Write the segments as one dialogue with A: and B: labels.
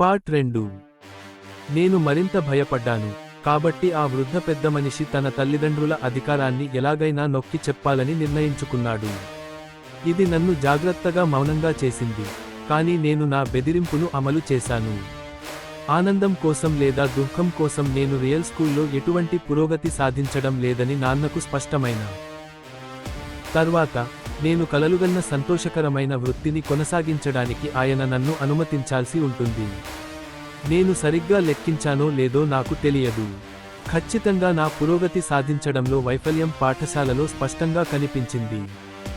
A: Part రెండు. నేను మరింత భయపడ్డాను కాబట్టి ఆ వృద్ధ పెద్ద మనిషి తన తల్లిదండ్రుల అధికారాన్ని ఎలాగైనా నొక్కి చెప్పాలని నిర్ణయించుకున్నాడు. ఇది నన్ను జాగ్రత్తగా మౌనంగా చేసింది కానీ నేను నా బెదిరింపును అమలు చేశాను. ఆనందం కోసం లేదా దుఃఖం కోసం నేను రియల్ స్కూల్లో ఎటువంటి పురోగతి సాధించడం లేదని నాన్నకు స్పష్టమైన. తర్వాత నేను కలలుగన్న సంతోషకరమైన వృత్తిని కొనసాగించడానికి ఆయన నన్ను అనుమతించాల్సి ఉంటుంది. నేను సరిగ్గా లెక్కించానో లేదో నాకు తెలియదు. ఖచ్చితంగా నా పురోగతి సాధించడంలో వైఫల్యం పాఠశాలలో స్పష్టంగా కనిపించింది.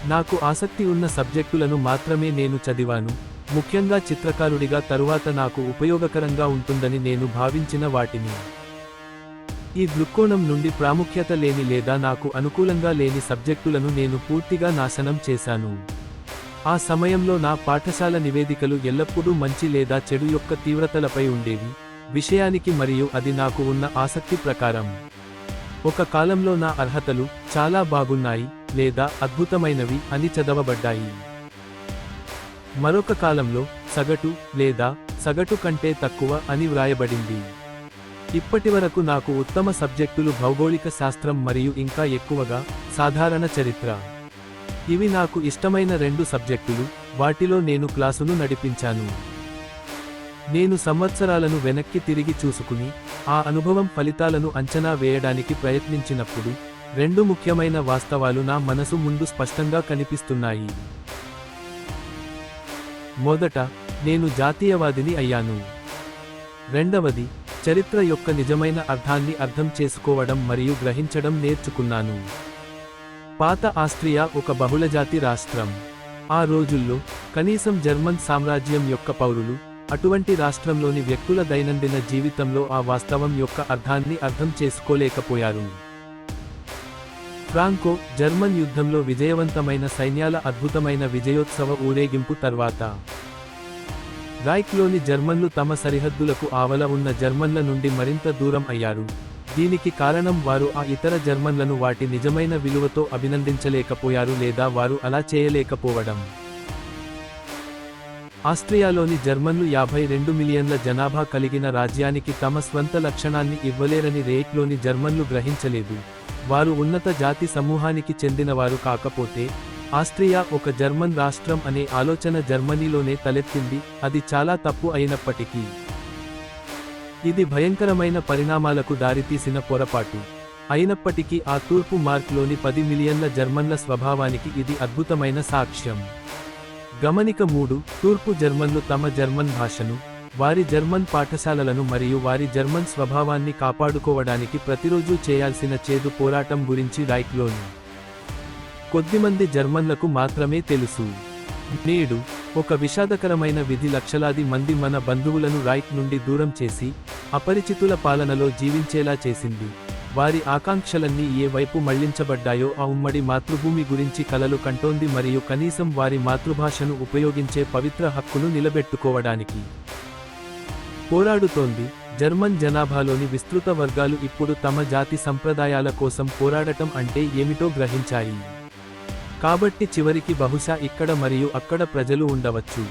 A: నాకు ఆసక్తి ఉన్న సబ్జెక్టులను మాత్రమే నేను చదివాను. ముఖ్యంగా చిత్రకారుడిగా తరువాత నాకు ఉపయోగకరంగా ఉంటుందని నేను భావించిన వాటిని. ఈ దృక్కోణం నుండి ప్రాముఖ్యత లేని లేదా నాకు అనుకూలంగా లేని సబ్జెక్టులను నేను పూర్తిగా నాశనం చేశాను. ఆ సమయంలో నా పాఠశాల నివేదికలు ఎల్లప్పుడూ మంచి లేదా చెడు యొక్క తీవ్రతలపై ఉండేవి. విషయానికి మరియు అది నాకు ఉన్న ఆసక్తి ప్రకారం. ఒక కాలంలో నా అర్హతలు చాలా బాగున్నాయి లేదా అద్భుతమైనవి అని చదవబడ్డాయి. మరొక కాలంలో సగటు లేదా సగటు కంటే తక్కువ అని వ్రాయబడింది. ఇప్పటివరకు నాకు ఉత్తమ సబ్జెక్టులు భౌగోళిక శాస్త్రం మరియు ఇంకా ఎక్కువగా సాధారణ చరిత్ర. ఇవి నాకు ఇష్టమైన రెండు సబ్జెక్టులు వాటిలో నేను క్లాసును నడిపించాను. నేను సంవత్సరాలను వెనక్కి తిరిగి చూసుకుని ఆ అనుభవం ఫలితాలను అంచనా వేయడానికి ప్రయత్నించినప్పుడు రెండు ముఖ్యమైన వాస్తవాలు నా మనసు ముందు స్పష్టంగా కనిపిస్తున్నాయి. మొదట నేను జాతీయవాదిని అయ్యాను. రెండవది చరిత్ర యొక్క నిజమైన అర్థాన్ని అర్థం చేసుకోవడం మరియు గ్రహించడం నేర్చుకున్నాను. పాత ఆస్ట్రియా ఒక బహుళజాతి రాష్ట్రం. ఆ రోజుల్లో కనీసం జర్మన్ సామ్రాజ్యం యొక్క పౌరులు అటువంటి రాష్ట్రంలోని వ్యక్తుల దైనందిన జీవితంలో ఆ వాస్తవం యొక్క అర్థాన్ని అర్థం చేసుకోలేకపోయారు. ఫ్రాంకో జర్మన్ యుద్ధంలో విజయవంతమైన సైన్యాల అద్భుతమైన విజయోత్సవ ఊరేగింపు తర్వాత రాయ్క్లోని జర్మన్లు తమ సరిహద్దులకు ఆవల ఉన్న జర్మన్ల నుండి మరింత దూరం అయ్యారు. దీనికి కారణం వారు ఆ ఇతర జర్మన్లను వాటి నిజమైన విలువతో అభినందించలేకపోయారు లేదా వారు అలా చేయలేకపోవడం. ఆస్ట్రియాలోని జర్మన్లు యాభై రెండు మిలియన్ల జనాభా కలిగిన రాజ్యానికి తమ స్వంత లక్షణాన్ని ఇవ్వలేరని రేట్లోని జర్మన్లు గ్రహించలేదు. వారు ఉన్నత జాతి సమూహానికి చెందినవారు కాకపోతే ఆస్ట్రియా ఒక జర్మన్ రాష్ట్రం అనే ఆలోచన జర్మనీలోనే తలెత్తింది అది చాలా తప్పు అయినప్పటికీ. ఇది భయంకరమైన పరిణామాలకు దారితీసిన పొరపాటు. అయినప్పటికీ ఆ తూర్పు మార్క్లోని పది మిలియన్ల జర్మన్ల స్వభావానికి ఇది అద్భుతమైన సాక్ష్యం. గమనిక మూడు తూర్పు జర్మన్లు తమ జర్మన్ భాషను వారి జర్మన్ పాఠశాలలను మరియు వారి జర్మన్ స్వభావాన్ని కాపాడుకోవడానికి ప్రతిరోజు చేయాల్సిన చేదు పోరాటం గురించి రైక్లోని కొద్దిమంది జర్మన్లకు మాత్రమే తెలుసు. నేడు ఒక విషాదకరమైన విధి లక్షలాది మంది మన బంధువులను రైట్ నుండి దూరం చేసి అపరిచితుల పాలనలో జీవించేలా చేసింది. వారి ఆకాంక్షలన్నీ ఏ వైపు మళ్ళించబడ్డాయో ఆ ఉమ్మడి మాతృభూమి గురించి కలలు కంటోంది మరియు కనీసం వారి మాతృభాషను ఉపయోగించే పవిత్ర హక్కును నిలబెట్టుకోవడానికి. పోరాడుతోంది జర్మన్ జనాభాలోని విస్తృత వర్గాలు ఇప్పుడు తమ జాతి సంప్రదాయాల కోసం పోరాడటం అంటే ఏమిటో గ్రహించాయి. కాబట్టి చివరికి బహుశా ఇక్కడ మరియు అక్కడ ప్రజలు ఉండవచ్చు.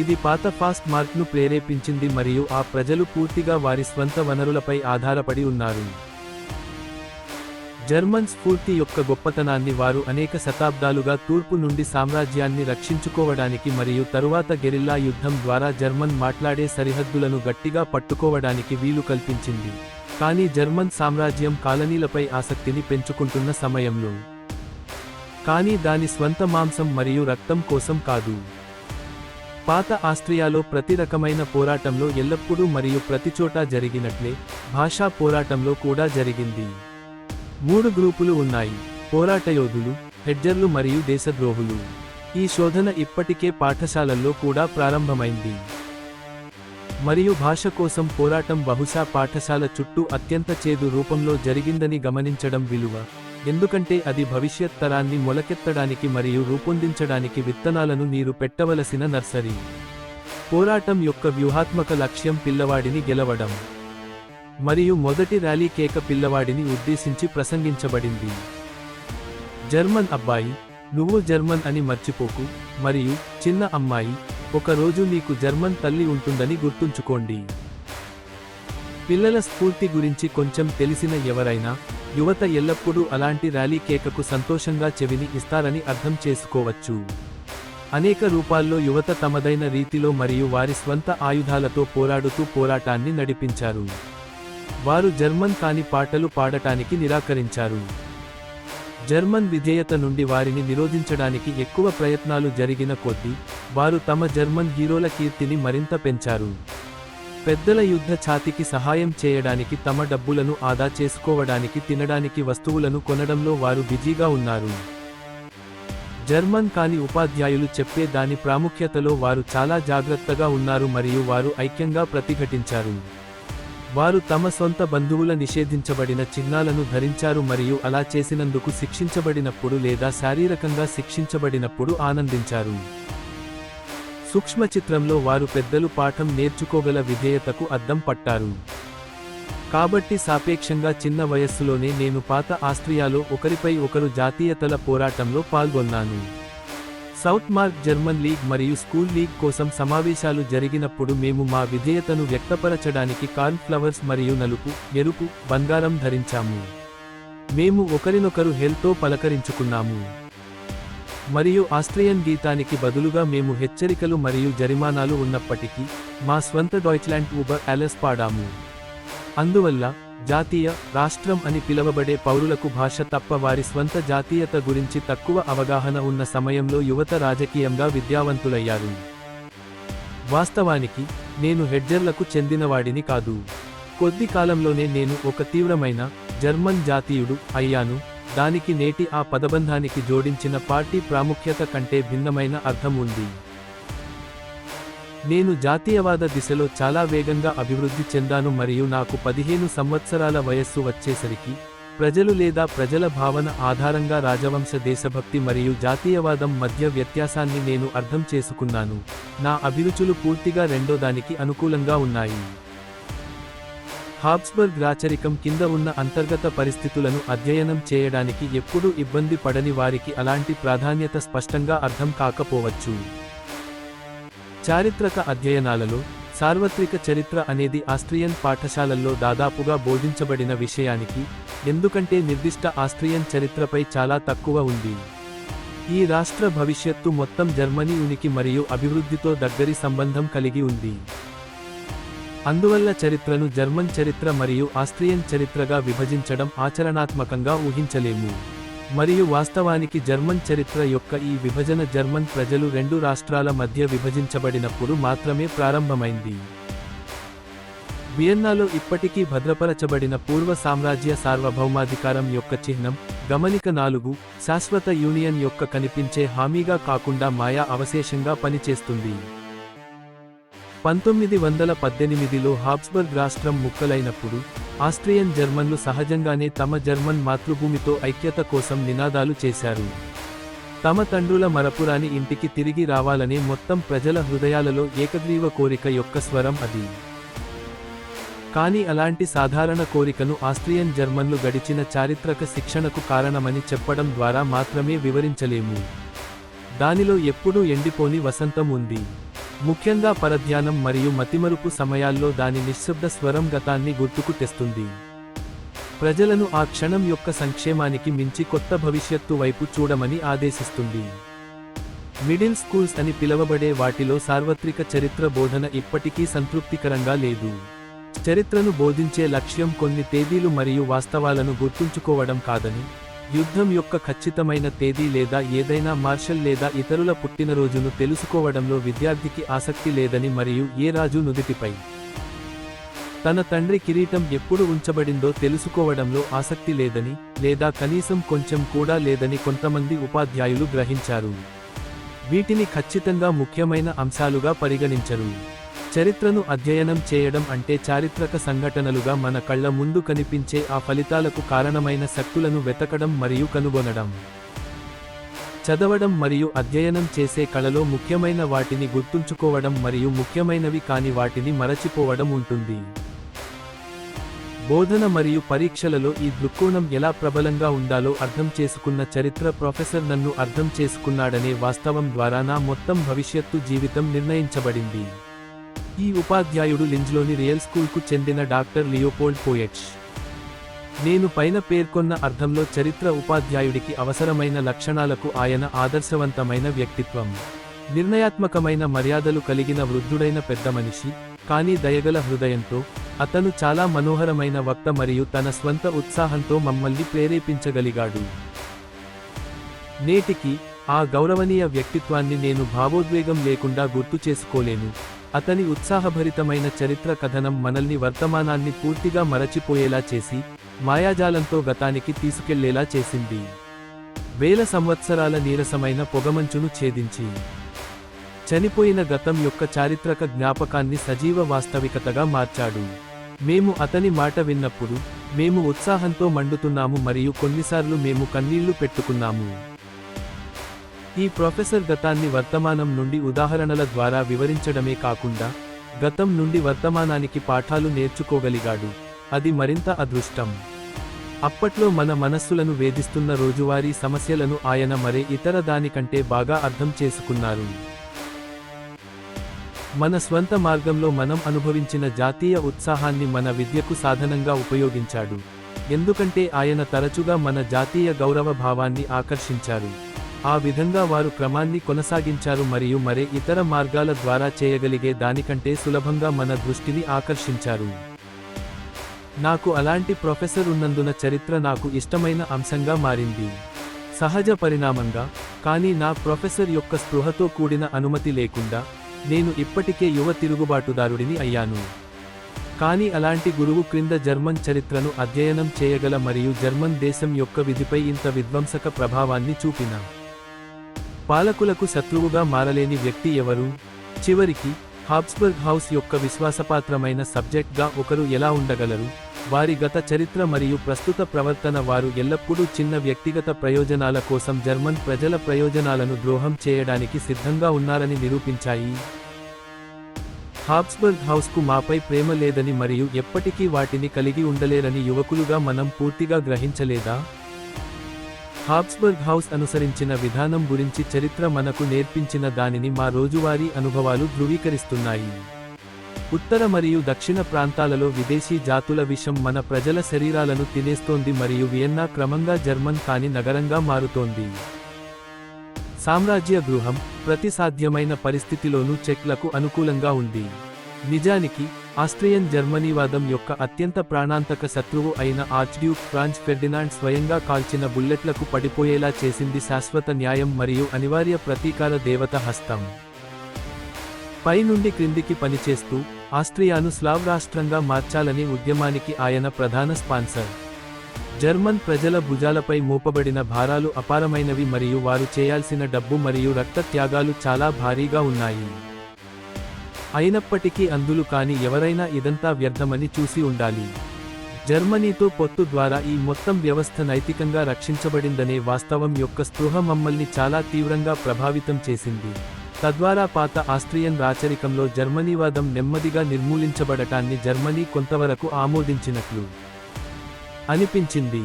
A: ఇది పాత ఫాస్ట్ మార్క్ను ప్రేరేపించింది మరియు ఆ ప్రజలు పూర్తిగా వారి స్వంత వనరులపై ఆధారపడి ఉన్నారు. జర్మన్ స్ఫూర్తి యొక్క గొప్పతనాన్ని వారు అనేక శతాబ్దాలుగా తూర్పు నుండి సామ్రాజ్యాన్ని రక్షించుకోవడానికి మరియు తరువాత గెరిల్లా యుద్ధం ద్వారా జర్మన్ మాట్లాడే సరిహద్దులను గట్టిగా పట్టుకోవడానికి వీలు కల్పించింది. కానీ జర్మన్ సామ్రాజ్యం కాలనీలపై ఆసక్తిని పెంచుకుంటున్న సమయంలో కానీ దాని స్వంత మాంసం మరియు రక్తం కోసం కాదు. పాత ఆస్ట్రియాలో ప్రతి రకమైన పోరాటంలో ఎల్లప్పుడూ మరియు ప్రతిచోటా జరిగినట్లే భాషా పోరాటంలో కూడా జరిగింది. మూడు గ్రూపులు ఉన్నాయి పోరాటయోధులు హెడ్జర్లు మరియు దేశద్రోహులు. ఈ శోధన ఇప్పటికే పాఠశాలల్లో కూడా ప్రారంభమైంది. మరియు భాష కోసం పోరాటం బహుశా పాఠశాల చుట్టూ అత్యంత చేదు రూపంలో జరిగిందని గమనించడం విలువ ఎందుకంటే అది భవిష్యత్ తరాన్ని మొలకెత్తడానికి మరియు రూపొందించడానికి విత్తనాలను నీరు పెట్టవలసిన నర్సరీ. పోరాటం యొక్క వ్యూహాత్మక లక్ష్యం పిల్లవాడిని గెలవడం. మరియు మొదటి ర్యాలీ కేక పిల్లవాడిని ఉద్దేశించి ప్రసంగించబడింది. జర్మన్ అబ్బాయి నువ్వు జర్మన్ అని మర్చిపోకు మరియు చిన్న అమ్మాయి ఒకరోజు నీకు జర్మన్ తల్లి ఉంటుందని గుర్తుంచుకోండి. పిల్లల స్ఫూర్తి గురించి కొంచెం తెలిసిన ఎవరైనా యువత ఎల్లప్పుడూ అలాంటి ర్యాలీ కేకకు సంతోషంగా చెవిని ఇస్తారని అర్థం చేసుకోవచ్చు. అనేక రూపాల్లో యువత తమదైన రీతిలో మరియు వారి స్వంత ఆయుధాలతో పోరాడుతూ పోరాటాన్ని నడిపించారు. వారు జర్మన్ కాని పాటలు పాడటానికి నిరాకరించారు. జర్మన్ విధేయత నుండి వారిని నిరోధించడానికి ఎక్కువ ప్రయత్నాలు జరిగిన కొద్దీ వారు తమ జర్మన్ హీరోల కీర్తిని మరింత పెంచారు. పెద్దల యుద్ధ ఛాతికి సహాయం చేయడానికి తమ డబ్బులను ఆదా చేసుకోవడానికి తినడానికి వస్తువులను కొనడంలో వారు బిజీగా ఉన్నారు. జర్మన్ కాని ఉపాధ్యాయులు చెప్పే దాని ప్రాముఖ్యతలో వారు చాలా జాగ్రత్తగా ఉన్నారు మరియు వారు ఐక్యంగా ప్రతిఘటించారు. వారు తమ సొంత బంధువుల నిషేధించబడిన చిహ్నాలను ధరించారు మరియు అలా చేసినందుకు శిక్షించబడినప్పుడు లేదా శారీరకంగా శిక్షించబడినప్పుడు ఆనందించారు. సూక్ష్మ చిత్రంలో వారు పెద్దలు పాఠం నేర్చుకోగల విధేయతకు అద్దం పట్టారు. కాబట్టి సాపేక్షంగా చిన్న వయస్సులోనే నేను పాత ఆస్ట్రియాలో ఒకరిపై ఒకరు జాతీయతల పోరాటంలో పాల్గొన్నాను. సౌత్ మార్క్ జర్మన్ లీగ్ మరియు స్కూల్ లీగ్ కోసం సమావేశాలు జరిగినప్పుడు మేము మా విధేయతను వ్యక్తపరచడానికి కార్న్ఫ్లవర్స్ మరియు నలుపు ఎరుపు బంగారం ధరించాము. మేము ఒకరినొకరు హెల్తో పలకరించుకున్నాము. మరియు ఆస్ట్రియన్ గీతానికి బదులుగా మేము హెచ్చరికలు మరియు జరిమానాలు ఉన్నప్పటికీ మా స్వంత డాయిచ్లాండ్ ఊబర్ అలెస్ పాడాము. అందువల్ల జాతీయ రాష్ట్రం అని పిలవబడే పౌరులకు భాష తప్ప వారి స్వంత జాతీయత గురించి తక్కువ అవగాహన ఉన్న సమయంలో యువత రాజకీయంగా విద్యావంతులయ్యారు. వాస్తవానికి నేను హెడ్జర్లకు చెందినవాడిని కాదు. కొద్ది కాలంలోనే నేను ఒక తీవ్రమైన జర్మన్ జాతీయుడు అయ్యాను. దానికి నేటి ఆ పదబంధానికి జోడించిన పార్టీ ప్రాముఖ్యత కంటే భిన్నమైన అర్థం ఉంది. నేను జాతీయవాద దిశలో చాలా వేగంగా అభివృద్ధి చెందాను మరియు నాకు పదిహేను సంవత్సరాల వయస్సు వచ్చేసరికి ప్రజలు లేదా ప్రజల భావన ఆధారంగా రాజవంశ దేశభక్తి మరియు జాతీయవాదం మధ్య వ్యత్యాసాన్ని నేను అర్థం చేసుకున్నాను. నా అభిరుచులు పూర్తిగా రెండోదానికి అనుకూలంగా ఉన్నాయి. హాబ్స్బర్గ్ రాచరికం కింద ఉన్న అంతర్గత పరిస్థితులను అధ్యయనం చేయడానికి ఎప్పుడూ ఇబ్బంది పడని వారికి అలాంటి ప్రాధాన్యత స్పష్టంగా అర్థం కాకపోవచ్చు. చారిత్రక అధ్యయనాలలో సార్వత్రిక చరిత్ర అనేది ఆస్ట్రియన్ పాఠశాలల్లో దాదాపుగా బోధించబడిన విషయానికి ఎందుకంటే నిర్దిష్ట ఆస్ట్రియన్ చరిత్రపై చాలా తక్కువ ఉంది. ఈ రాష్ట్ర భవిష్యత్తు మొత్తం జర్మనీ ఉనికి మరియు అభివృద్ధితో దగ్గరి సంబంధం కలిగి ఉంది. అందువల్ల చరిత్రను జర్మన్ చరిత్ర మరియు ఆస్ట్రియన్ చరిత్రగా విభజించడం ఆచరణాత్మకంగా ఊహించలేము. మరియు వాస్తవానికి జర్మన్ చరిత్ర యొక్క ఈ విభజన జర్మన్ ప్రజలు రెండు రాష్ట్రాల మధ్య విభజించబడినప్పుడు మాత్రమే ప్రారంభమైంది. వియన్నాలో ఇప్పటికీ భద్రపరచబడిన పూర్వ సామ్రాజ్య సార్వభౌమాధికారం యొక్క చిహ్నం గమనిక నాలుగు శాశ్వత యూనియన్ యొక్క కనిపించే హామీగా కాకుండా మాయా అవశేషంగా పనిచేస్తుంది. పంతొమ్మిది వందల పద్దెనిమిదిలో హాబ్స్బర్గ్ రాష్ట్రం ముక్కలైనప్పుడు ఆస్ట్రియన్ జర్మన్లు సహజంగానే తమ జర్మన్ మాతృభూమితో ఐక్యత కోసం నినాదాలు చేశారు. తమ తండ్రుల మరపురాని ఇంటికి తిరిగి రావాలనే మొత్తం ప్రజల హృదయాలలో ఏకగ్రీవ కోరిక యొక్క స్వరం అది. కానీ అలాంటి సాధారణ కోరికను ఆస్ట్రియన్ జర్మన్లు గడిచిన చారిత్రక శిక్షణకు కారణమని చెప్పడం ద్వారా మాత్రమే వివరించలేము. దానిలో ఎప్పుడూ ఎండిపోని వసంతం ఉంది. ముఖ్యంగా పరధ్యానం మరియు మతిమరుపు సమయాల్లో దాని నిశ్శబ్ద స్వరం గతాన్ని గుర్తుకు తెస్తుంది. ప్రజలను ఆ క్షణం యొక్క సంక్షేమానికి మించి కొత్త భవిష్యత్తు వైపు చూడమని ఆదేశిస్తుంది. మిడిల్ స్కూల్స్ అని పిలవబడే వాటిలో సార్వత్రిక చరిత్ర బోధన ఇప్పటికీ సంతృప్తికరంగా లేదు. చరిత్రను బోధించే లక్ష్యం కొన్ని తేదీలు మరియు వాస్తవాలను గుర్తుంచుకోవడం కాదని యుద్ధం యొక్క ఖచ్చితమైన తేదీ లేదా ఏదైనా మార్షల్ లేదా ఇతరుల పుట్టినరోజును తెలుసుకోవడంలో విద్యార్థికి ఆసక్తి లేదని మరియు ఏ రాజు నుదిటిపై తన తండ్రి కిరీటం ఎప్పుడు ఉంచబడిందో తెలుసుకోవడంలో ఆసక్తి లేదని లేదా కనీసం కొంచెం కూడా లేదని కొంతమంది ఉపాధ్యాయులు గ్రహించారు. వీటిని ఖచ్చితంగా ముఖ్యమైన అంశాలుగా పరిగణించరు. చరిత్రను అధ్యయనం చేయడం అంటే చారిత్రక సంఘటనలుగా మన కళ్ళ ముందు కనిపించే ఆ ఫలితాలకు కారణమైన శక్తులను వెతకడం మరియు కనుగొనడం. చదవడం మరియు అధ్యయనం చేసే కళలో ముఖ్యమైన వాటిని గుర్తుంచుకోవడం మరియు ముఖ్యమైనవి కాని వాటిని మరచిపోవడం ఉంటుంది. బోధన మరియు పరీక్షలలో ఈ దృక్కోణం ఎలా ప్రబలంగా ఉండాలో అర్థం చేసుకున్న చరిత్ర ప్రొఫెసర్ నన్ను అర్థం చేసుకున్నాడనే వాస్తవం ద్వారా నా మొత్తం భవిష్యత్తు జీవితం నిర్ణయించబడింది. ఈ ఉపాధ్యాయుడు లింజ్లోని రియల్ స్కూల్కు చెందిన డాక్టర్ లియోపోల్డ్ పోయెట్స్ నేను పైన పేర్కొన్న అర్థంలో చరిత్ర ఉపాధ్యాయుడికి అవసరమైన లక్షణాలకు ఆయన ఆదర్శవంతమైన వ్యక్తిత్వం. నిర్ణయాత్మకమైన మర్యాదలు కలిగిన వృద్ధుడైన పెద్ద మనిషి కానీ దయగల హృదయంతో అతను చాలా మనోహరమైన వక్త మరియు తన స్వంత ఉత్సాహంతో మమ్మల్ని ప్రేరేపించగలిగాడు. నేటికి ఆ గౌరవనీయ వ్యక్తిత్వాన్ని నేను భావోద్వేగం లేకుండా గుర్తు చేసుకోలేను. అతని ఉత్సాహభరితమైన చరిత్ర కథనం మనల్ని వర్తమానాన్ని పూర్తిగా మరచిపోయేలా చేసి మాయాజాలంతో గతానికి తీసుకెళ్ళేలా చేసింది. వేల సంవత్సరాల నీరసమైన పొగమంచును ఛేదించి. చనిపోయిన గతం యొక్క చారిత్రక జ్ఞాపకాన్ని సజీవ వాస్తవికతగా మార్చాడు. మేము అతని మాట విన్నప్పుడు మేము ఉత్సాహంతో మండుతున్నాము మరియు కొన్నిసార్లు మేము కన్నీళ్ళు పెట్టుకున్నాము. ఈ ప్రొఫెసర్ గతాన్ని వర్తమానం నుండి ఉదాహరణల ద్వారా వివరించడమే కాకుండా గతం నుండి వర్తమానానికి పాఠాలు నేర్చుకోగలిగాడు. అది మరింత అదృష్టం. అప్పట్లో మన మనస్సులను వేధిస్తున్న రోజువారీ సమస్యలను ఆయన మరే ఇతర దానికంటే బాగా అర్థం చేసుకున్నారు. మన స్వంత మార్గంలో మనం అనుభవించిన జాతీయ ఉత్సాహాన్ని మన విద్యకు సాధనంగా ఉపయోగించాడు. ఎందుకంటే ఆయన తరచుగా మన జాతీయ గౌరవ భావాన్ని ఆకర్షించారు. ఆ విధంగా వారు క్రమాన్ని కొనసాగించారు మరియు మరే ఇతర మార్గాల ద్వారా చేయగలిగే దానికంటే సులభంగా మన దృష్టిని ఆకర్షించారు. నాకు అలాంటి ప్రొఫెసర్ ఉన్నందున చరిత్ర నాకు ఇష్టమైన అంశంగా మారింది. సహజ పరిణామంగా కానీ నా ప్రొఫెసర్ యొక్క స్పృహతో కూడిన అనుమతి లేకుండా నేను ఇప్పటికే యువ తిరుగుబాటుదారుడిని అయ్యాను. కానీ అలాంటి గురువు క్రింద జర్మన్ చరిత్రను అధ్యయనం చేయగల మరియు జర్మన్ దేశం యొక్క విధిపై ఇంత విధ్వంసక ప్రభావాన్ని చూపిన పాలకులకు శత్రువుగా మారలేని వ్యక్తి ఎవరు? చివరికి హాబ్స్బర్గ్ హౌస్ యొక్క విశ్వాసపాత్రమైన సబ్జెక్ట్గా ఒకరు ఎలా ఉండగలరు? వారి గత చరిత్ర మరియు ప్రస్తుత ప్రవర్తన వారు ఎల్లప్పుడూ చిన్న వ్యక్తిగత ప్రయోజనాల కోసం జర్మన్ ప్రజల ప్రయోజనాలను ద్రోహం చేయడానికి సిద్ధంగా ఉన్నారని నిరూపించాయి. హాబ్స్బర్గ్ హౌస్కు మాపై ప్రేమ లేదని మరియు ఎప్పటికీ వాటిని కలిగి ఉండలేరని యువకులుగా మనం పూర్తిగా గ్రహించలేదా? హాబ్స్బర్గ్ హౌస్ అనుసరించిన విధానం గురించి చరిత్ర మనకు నేర్పించిన దానిని మా రోజువారీ అనుభవాలు ధృవీకరిస్తున్నాయి. ఉత్తర మరియు దక్షిణ ప్రాంతాలలో విదేశీ జాతుల విషం మన ప్రజల శరీరాలను తినేస్తోంది మరియు వియన్నా క్రమంగా జర్మన్ కాని నగరంగా మారుతోంది. సామ్రాజ్య గృహం ప్రతి సాధ్యమైన పరిస్థితిలోనూ చెక్లకు అనుకూలంగా ఉంది. నిజానికి ఆస్ట్రియన్ జర్మనీవాదం యొక్క అత్యంత ప్రాణాంతక శత్రువు అయిన ఆర్చ్డ్యూక్ ఫ్రాన్స్ ఫెర్డినాండ్ స్వయంగా కాల్చిన బుల్లెట్లకు పడిపోయేలా చేసింది శాశ్వత న్యాయం మరియు అనివార్య ప్రతీకార దేవత హస్తం. పై నుండి క్రిందికి పనిచేస్తూ ఆస్ట్రియాను స్లావ్ రాష్ట్రంగా మార్చాలని ఉద్యమానికి ఆయన ప్రధాన స్పాన్సర్. జర్మన్ ప్రజల భుజాలపై మోపబడిన భారాలు అపారమైనవి మరియు వారు చేయాల్సిన డబ్బు మరియు రక్త త్యాగాలు చాలా భారీగా ఉన్నాయి. అయినప్పటికీ అందులు కాని ఎవరైనా ఇదంతా వ్యర్థమని చూసి ఉండాలి. జర్మనీతో పొత్తు ద్వారా ఈ మొత్తం వ్యవస్థ నైతికంగా రక్షించబడిందనే వాస్తవం యొక్క స్పృహ మమ్మల్ని చాలా తీవ్రంగా ప్రభావితం చేసింది. తద్వారా పాత ఆస్ట్రియన్ రాచరికంలో జర్మనీవాదం నెమ్మదిగా నిర్మూలించబడటాన్ని జర్మనీ కొంతవరకు ఆమోదించినట్లు అనిపించింది.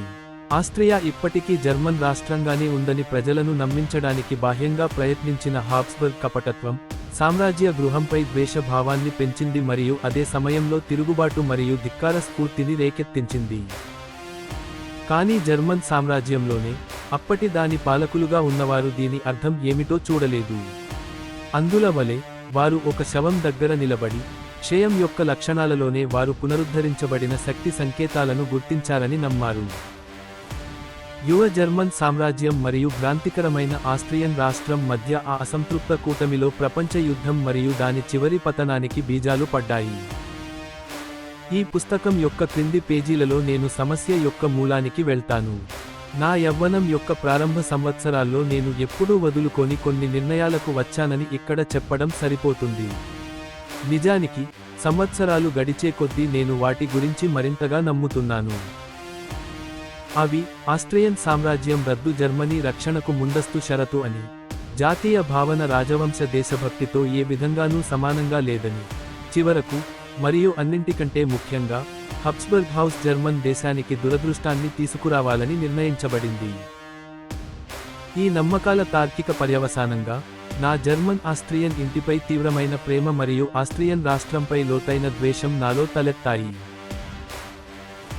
A: ఆస్ట్రియా ఇప్పటికీ జర్మన్ రాష్ట్రంగానే ఉందని ప్రజలను నమ్మించడానికి బాహ్యంగా ప్రయత్నించిన హాబ్స్బర్గ్ కపటత్వం సామ్రాజ్య గృహంపై ద్వేషభావాన్ని పెంచింది మరియు అదే సమయంలో తిరుగుబాటు మరియు ధిక్కార స్ఫూర్తిని రేకెత్తించింది. కానీ జర్మన్ సామ్రాజ్యంలోనే అప్పటి దాని పాలకులుగా ఉన్నవారు దీని అర్థం ఏమిటో చూడలేదు. అందుల వలె వారు ఒక శవం దగ్గర నిలబడి క్షయం యొక్క లక్షణాలలోనే వారు పునరుద్ధరించబడిన శక్తి సంకేతాలను గుర్తించారని నమ్మారు. యువ జర్మన్ సామ్రాజ్యం మరియు భ్రాంతికరమైన ఆస్ట్రియన్ రాష్ట్రం మధ్య ఆ అసంతృప్త కూటమిలో ప్రపంచ యుద్ధం మరియు దాని చివరి పతనానికి బీజాలు పడ్డాయి. ఈ పుస్తకం యొక్క క్రింది పేజీలలో నేను సమస్య యొక్క మూలానికి వెళ్తాను. నా యవ్వనం యొక్క ప్రారంభ సంవత్సరాల్లో నేను ఎప్పుడూ వదులుకొని కొన్ని నిర్ణయాలకు వచ్చానని ఇక్కడ చెప్పడం సరిపోతుంది. నిజానికి సంవత్సరాలు గడిచే కొద్దీ నేను వాటి గురించి మరింతగా నమ్ముతున్నాను. అవి ఆస్ట్రియన్ సామ్రాజ్యం రద్దు జర్మనీ రక్షణకు ముందస్తు షరతు అని. జాతీయ భావన రాజవంశ దేశభక్తితో ఏ విధంగానూ సమానంగా లేదని. చివరకు మరియు అన్నింటికంటే ముఖ్యంగా హబ్స్బర్గ్ హౌస్ జర్మన్ దేశానికి దురదృష్టాన్ని తీసుకురావాలని నిర్ణయించబడింది. ఈ నమ్మకాల తార్కిక పర్యవసానంగా నా జర్మన్ ఆస్ట్రియన్ ఇంటిపై తీవ్రమైన ప్రేమ మరియు ఆస్ట్రియన్ రాష్ట్రంపై లోతైన ద్వేషం నాలో తలెత్తాయి.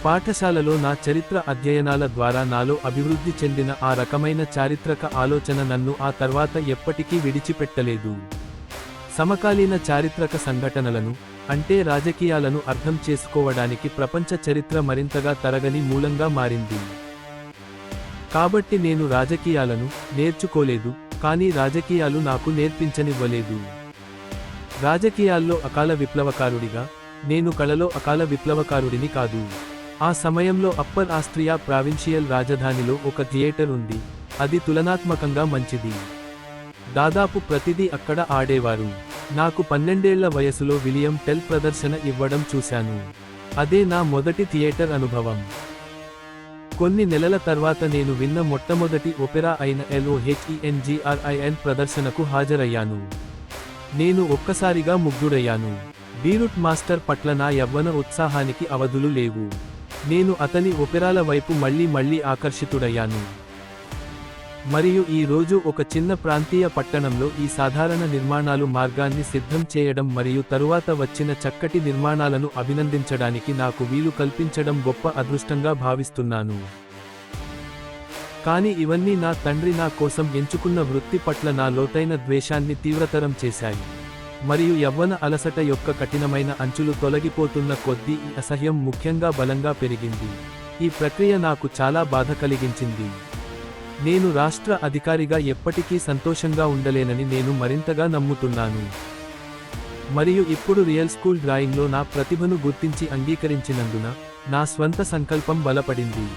A: పాఠశాలలో నా చరిత్ర అధ్యయనాల ద్వారా నాలో అభివృద్ధి చెందిన ఆ రకమైన చారిత్రక ఆలోచన నన్ను ఆ తర్వాత ఎప్పటికీ విడిచిపెట్టలేదు. సమకాలీన చారిత్రక సంఘటనలను అంటే రాజకీయాలను అర్థం చేసుకోవడానికి ప్రపంచ చరిత్ర మరింతగా తరగని మూలంగా మారింది. కాబట్టి నేను రాజకీయాలను నేర్చుకోలేదు కానీ రాజకీయాలు నాకు నేర్పించనివ్వలేదు. రాజకీయాల్లో అకాల విప్లవకారుడిగా నేను కళలో అకాల విప్లవకారుడిని కాదు. ఆ సమయంలో అప్పర్ ఆస్ట్రియా ప్రావిన్షియల్ రాజధానిలో ఒక థియేటర్ ఉంది. అది తులనాత్మకంగా మంచిది. దాదాపు ప్రతిదీ అక్కడ ఆడేవారు. నాకు పన్నెండేళ్ళ వయసులో విలియం టెల్ ప్రదర్శన ఇవ్వడం చూశాను. అదే నా మొదటి థియేటర్ అనుభవం. కొన్ని నెలల తర్వాత నేను విన్న మొట్టమొదటి ఒపెరా అయిన ఎల్ఓహెచ్ఈఎన్జిఆర్ఐఎన్ ప్రదర్శనకు హాజరయ్యాను. నేను ఒక్కసారిగా ముగ్ధుడయ్యాను. బీరుట్ మాస్టర్ పట్ల నా యవ్వన ఉత్సాహానికి అవధులు లేవు. నేను అతని ఒపెరాల వైపు మళ్ళీ మళ్ళీ ఆకర్షితుడయ్యాను. మరియు ఈ రోజు ఒక చిన్న ప్రాంతీయ పట్టణంలో ఈ సాధారణ నిర్మాణాలు మార్గాన్ని సిద్ధం చేయడం మరియు తరువాత వచ్చిన చక్కటి నిర్మాణాలను అభినందించడానికి నాకు వీలు కల్పించడం గొప్ప అదృష్టంగా భావిస్తున్నాను. కానీ ఇవన్నీ నా తండ్రి నా కోసం ఎంచుకున్న వృత్తి పట్ల నా లోతైన ద్వేషాన్ని తీవ్రతరం చేశాయి. మరియు యవ్వన అలసట యొక్క కఠినమైన అంచులు తొలగిపోతున్న కొద్దీ ఈ అసహ్యం ముఖ్యంగా బలంగా పెరిగింది. ఈ ప్రక్రియ నాకు చాలా బాధ కలిగించింది. నేను రాష్ట్ర అధికారిగా ఎప్పటికీ సంతోషంగా ఉండలేనని నేను మరింతగా నమ్ముతున్నాను. మరియు ఇప్పుడు రియల్ స్కూల్ డ్రాయింగ్లో నా ప్రతిభను గుర్తించి అంగీకరించినందున నా స్వంత సంకల్పం బలపడింది.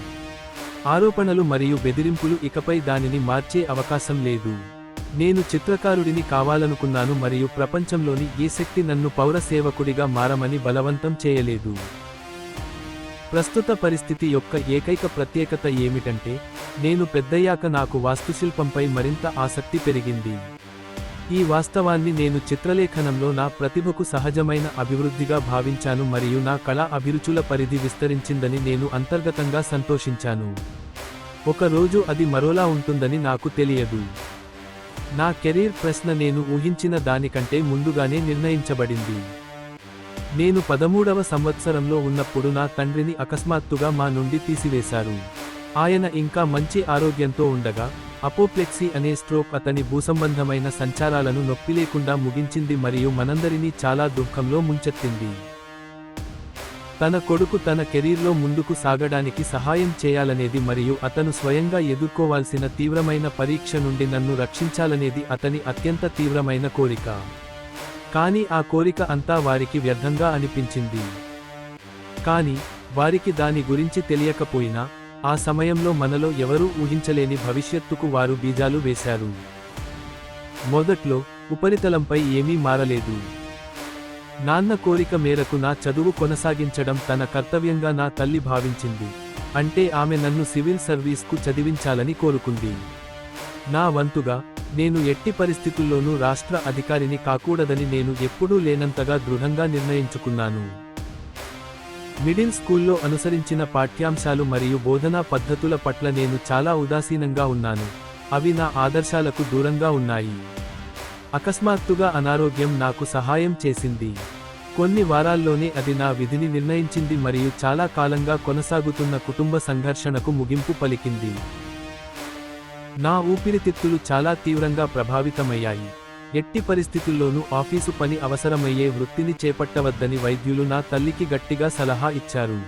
A: ఆరోపణలు మరియు బెదిరింపులు ఇకపై దానిని మార్చే అవకాశం లేదు. నేను చిత్రకారుడిని కావాలనుకున్నాను మరియు ప్రపంచంలోని ఏ శక్తి నన్ను పౌర సేవకుడిగా మారమని బలవంతం చేయలేదు. ప్రస్తుత పరిస్థితి యొక్క ఏకైక ప్రత్యేకత ఏమిటంటే నేను పెద్దయ్యాక నాకు వాస్తుశిల్పంపై మరింత ఆసక్తి పెరిగింది. ఈ వాస్తవాన్ని నేను చిత్రలేఖనంలో నా ప్రతిభకు సహజమైన అభివృద్ధిగా భావించాను మరియు నా కళా అభిరుచుల పరిధి విస్తరించిందని నేను అంతర్గతంగా సంతోషించాను. ఒక రోజు అది మరోలా ఉంటుందని నాకు తెలియదు. నా కెరీర్ ప్రశ్న నేను ఊహించిన దానికంటే ముందుగానే నిర్ణయించబడింది. నేను పదమూడవ సంవత్సరంలో ఉన్నప్పుడు నా తండ్రిని అకస్మాత్తుగా మా నుండి తీసివేశారు. ఆయన ఇంకా మంచి ఆరోగ్యంతో ఉండగా అపోప్లెక్సీ అనే స్ట్రోక్ అతని భూసంబంధమైన సంచారాలను నొప్పి లేకుండా ముగించింది మరియు మనందరినీ చాలా దుఃఖంలో ముంచెత్తింది. తన కొడుకు తన కెరీర్లో ముందుకు సాగడానికి సహాయం చేయాలనేది మరియు అతను స్వయంగా ఎదుర్కోవాల్సిన తీవ్రమైన పరీక్ష నుండి నన్ను రక్షించాలనేది అతని అత్యంత తీవ్రమైన కోరిక. కానీ ఆ కోరిక అంతా వారికి వ్యర్థంగా అనిపించింది. కానీ వారికి దాని గురించి తెలియకపోయినా ఆ సమయంలో మనలో ఎవరూ ఊహించలేని భవిష్యత్తుకు వారు బీజాలు వేశారు. మొదట్లో ఉపరితలంపై ఏమీ మారలేదు. నాన్న కోరిక మేరకు నా చదువు కొనసాగించడం తన కర్తవ్యంగా నా తల్లి భావించింది. అంటే ఆమె నన్ను సివిల్ సర్వీస్కు చదివించాలని కోరుకుంది. నా వంతుగా నేను ఎట్టి పరిస్థితుల్లోనూ రాష్ట్ర అధికారిని కాకూడదని నేను ఎప్పుడూ లేనంతగా దృఢంగా నిర్ణయించుకున్నాను. మిడిల్ స్కూల్లో అనుసరించిన పాఠ్యాంశాలు మరియు బోధనా పద్ధతుల పట్ల నేను చాలా ఉదాసీనంగా ఉన్నాను. అవి నా ఆదర్శాలకు దూరంగా ఉన్నాయి. అకస్మాత్తుగా అనారోగ్యం నాకు సహాయం చేసింది. కొన్ని వారాల్లోనే అది నా విధిని నిర్ణయించింది మరియు చాలా కాలంగా కొనసాగుతున్న కుటుంబ సంఘర్షణకు ముగింపు పలికింది. నా ఊపిరితిత్తులు చాలా తీవ్రంగా ప్రభావితమయ్యాయి. ఎట్టి పరిస్థితుల్లోనూ ఆఫీసు పని అవసరమయ్యే వృత్తిని చేపట్టవద్దని వైద్యులు నా తల్లికి గట్టిగా సలహా ఇచ్చారు.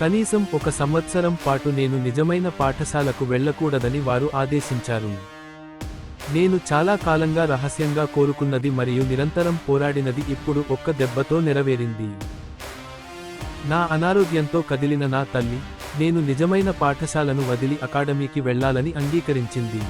A: కనీసం ఒక సంవత్సరం పాటు నేను నిజమైన పాఠశాలకు వెళ్ళకూడదని వారు ఆదేశించారు. నేను చాలా కాలంగా రహస్యంగా కోరుకున్నది మరియు నిరంతరం పోరాడినది ఇప్పుడు ఒక్క దెబ్బతో నెరవేరింది. నా అనారోగ్యంతో కదిలిన నా తల్లి నేను నిజమైన పాఠశాలను వదిలి అకాడమీకి వెళ్ళాలని అంగీకరించింది.